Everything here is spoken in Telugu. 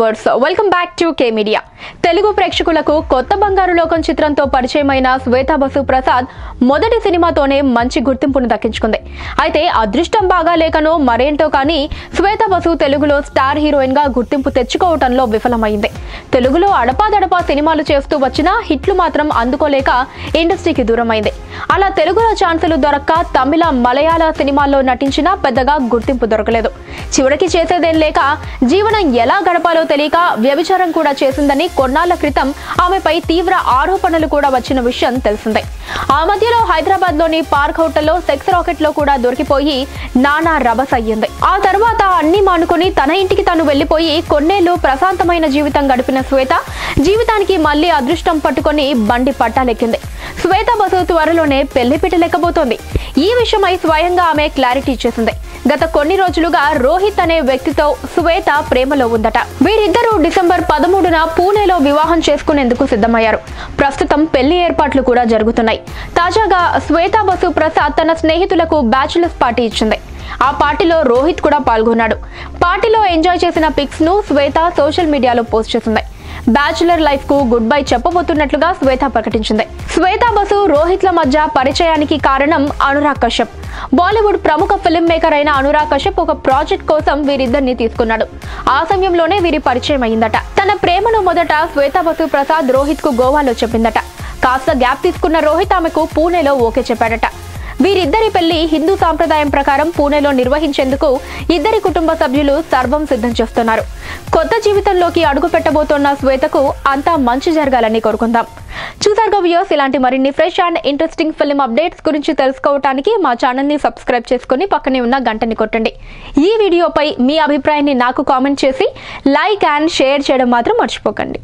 Viewers welcome back to K media Telugu ప్రేక్షకులకు కొత్త బంగారు లోకం చిత్రంతో పరిచయమైన శ్వేతా బసు ప్రసాద్ మొదటి సినిమాతోనే మంచి గుర్తింపును దక్కించుకుంది. అయితే అదృష్టం బాగా లేకనో మరేంటో కానీ శ్వేతా బసు తెలుగులో స్టార్ హీరోయిన్గా గుర్తింపు తెచ్చుకోవటంలో విఫలమైంది. తెలుగులో అడపాదడపా సినిమాలు చేస్తూ వచ్చినా హిట్లు మాత్రం అందుకోలేక ఇండస్ట్రీకి దూరమైంది. అలా తెలుగులో ఛాన్సులు దొరక్క తమిళ మలయాళ సినిమాల్లో నటించినా పెద్దగా గుర్తింపు దొరకలేదు. చివరికి చేసేదేం లేక జీవనం ఎలా గడపాలో తెలియక వ్యభిచారం కూడా చేసిందని కొన్నాళ్ళ క్రితం ఆమెపై తీవ్ర ఆరోపణలు కూడా వచ్చిన విషయం తెలిసిందే. ఆ మధ్యలో హైదరాబాద్లోని పార్క్ హోటల్లో సెక్స్ రాకెట్లో కూడా దొరికిపోయి నానా రభస అయ్యింది. ఆ తర్వాత అన్ని మానుకుని తన ఇంటికి తను వెళ్ళిపోయి కొన్నేళ్ళు ప్రశాంతమైన జీవితం గడిపిన శ్వేత జీవితానికి మళ్ళీ అదృష్టం పట్టుకొని బండి పట్టాలెక్కింది. శ్వేత బసు త్వరలోనే పెళ్ళి పెట్టలేకపోతోంది. ఈ విషయమై స్వయంగా ఆమె క్లారిటీ ఇచ్చేసింది. గత కొన్ని రోజులుగా రోహిత్ అనే వ్యక్తితో శ్వేత ప్రేమలో ఉందట. వీరిద్దరూ డిసెంబర్ పదమూడున పూణేలో వివాహం చేసుకునేందుకు సిద్ధమయ్యారు. ప్రస్తుతం పెళ్ళి ఏర్పాట్లు కూడా జరుగుతున్నాయి. తాజాగా శ్వేత బసు ప్రసాద్ తన స్నేహితులకు బ్యాచులర్స్ పార్టీ ఇచ్చింది. ఆ పార్టీలో రోహిత్ కూడా పాల్గొన్నాడు. పార్టీలో ఎంజాయ్ చేసిన పిక్స్ను శ్వేత సోషల్ మీడియాలో పోస్ట్ చేసింది. బ్యాచులర్ లైఫ్కు గుడ్ బై చెప్పబోతున్నట్లుగా శ్వేత ప్రకటించింది. శ్వేత బసు రోహిత్ల మధ్య పరిచయానికి కారణం అనురాగ్ కశ్యప్. బాలీవుడ్ ప్రముఖ ఫిల్మ్ మేకర్ అయిన అనురాగ్ కశ్యప్ ఒక ప్రాజెక్ట్ కోసం వీరిద్దరిని తీసుకున్నాడు. ఆ సమయంలోనే వీరి పరిచయం అయిందట. తన ప్రేమను మొదట శ్వేత బసు ప్రసాద్ రోహిత్కు గోవాలో చెప్పిందట. కాస్త గ్యాప్ తీసుకున్న రోహిత్ ఆమెకు పూణేలో ఓకే చెప్పాడట. వీరిద్దరి పెళ్ళి హిందూ సాంప్రదాయం ప్రకారం పూణేలో నిర్వహించేందుకు ఇద్దరి కుటుంబ సభ్యులు సర్వం సిద్ధం చేస్తున్నారు. కొత్త జీవితంలోకి అడుగు పెట్టబోతున్న శ్వేతకు అంతా మంచి జరగాలని కోరుకుందాం. చూసారుగా వ్యూస్ ఇలాంటి మరిన్ని fresh and interesting film updates గురించి తెలుసుకోవడానికి మా ఛానల్ని సబ్స్క్రైబ్ చేసుకుని పక్కనే ఉన్న గంటని కొట్టండి. ఈ వీడియోపై మీ అభిప్రాయాన్ని నాకు కామెంట్ చేసి లైక్ అండ్ షేర్ చేయడం మాత్రం మర్చిపోకండి.